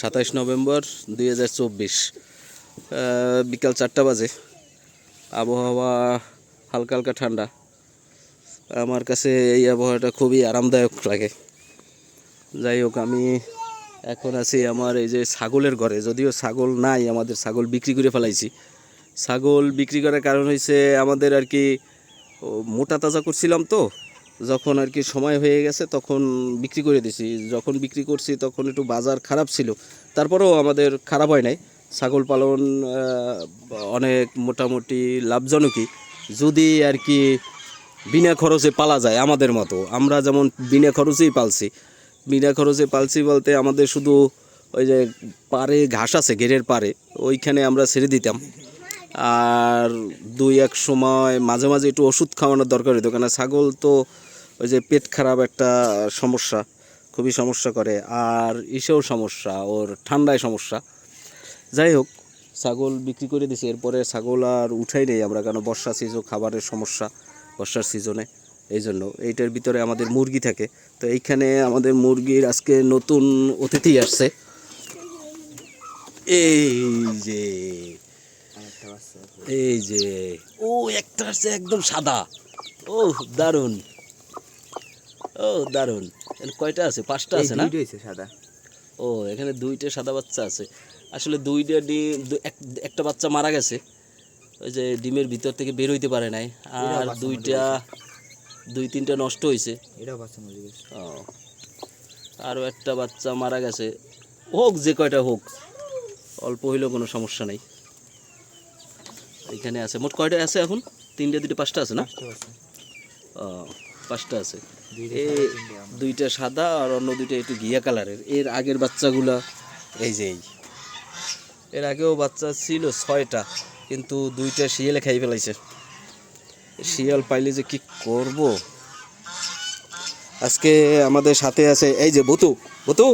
সাতাইশ নভেম্বর দুই হাজার চব্বিশ বিকাল চারটা বাজে। আবহাওয়া হালকা হালকা ঠান্ডা। আমার কাছে এই আবহাওয়াটা খুবই আরামদায়ক লাগে। যাই হোক, আমি এখন আছি আমার এই যে ছাগলের ঘরে। যদিও ছাগল নাই, আমাদের ছাগল বিক্রি করে ফেলাইছি। ছাগল বিক্রি করার কারণ হয়েছে আমাদের আর কি মোটা তাজা করছিলাম তো। যখন আর কি সময় হয়ে গেছে, তখন বিক্রি করে দিছি। যখন বিক্রি করছি, তখন একটু বাজার খারাপ ছিল। তারপরেও আমাদের খারাপ হয় নাই। ছাগল পালন অনেক মোটামুটি লাভজনকই। যদি আর কি বিনা খরচে পালা যায় আমাদের মতো। আমরা যেমন বিনা খরচেই পালছি। বিনা খরচে পালছি বলতে আমাদের শুধু ওই যে পারে ঘাস আছে ঘেরের পারে ওইখানে আমরা ছেড়ে দিতাম। আর দুই এক সময় মাঝে মাঝে একটু ওষুধ খাওয়ানোর দরকার হতো কেন ছাগল তো ওই যে পেট খারাপ একটা সমস্যা, খুবই সমস্যা করে। আর ইসেও সমস্যা, ওর ঠান্ডায় সমস্যা। যাই হোক, ছাগল বিক্রি করে দিছি, এরপরে ছাগল আর উঠাই নেই আমরা, কেন বর্ষা সিজন খাবারের সমস্যা বর্ষার সিজনে এই জন্য এইটার ভিতরে আমাদের মুরগি থাকে। তো এইখানে আমাদের মুরগির আজকে নতুন অতিথি আসছে। এই যে এই যে ও একটা আসছে একদম সাদা। ও দারুণ ও দারুণ কয়টা আছে? পাঁচটা আছে না? সাদা। ও এখানে দুইটা সাদা বাচ্চা আছে। আসলে দুইটা ডিম একটা বাচ্চা মারা গেছে। ওই যে ডিমের ভিতর থেকে বের হইতে পারে নাই। আর দুইটা দুই তিনটা নষ্ট হয়েছে এটাও বাচ্চা মরে গেছে। ও। আরও একটা বাচ্চা মারা গেছে। হোক যে কয়টা হোক অল্প হইলেও কোনো সমস্যা নেই। এখানে আছে। মোট কয়টা আছে এখন? তিনটে দুটো পাঁচটা আছে না? ও পাঁচটা আছে। দুইটা এই সাদা, দুইটা সাদা আর অন্য দুইটা একটু ঘিয়া কালারের। এর আগের বাচ্চাগুলা এই যে এই। এর আগেও বাচ্চা ছিল ছয়টা কিন্তু দুইটা শিয়ালে খাই ফেলাইছে। শিয়াল পাইলে যে কি করব? আজকে আমাদের সাথে আছে এই যে বুতু। বুতু?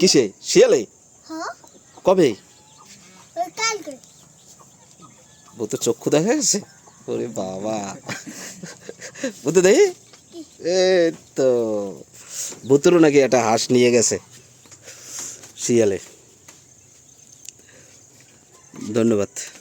কিসে? শিয়ালে? হ্যাঁ। কবে? কালকে। চক্ষু দেখা গেছে? ওরে বাবা। বুতু দেখি? এই তো, বুতুরও নাকি একটা হাঁস নিয়ে গেছে শিয়ালে। ধন্যবাদ।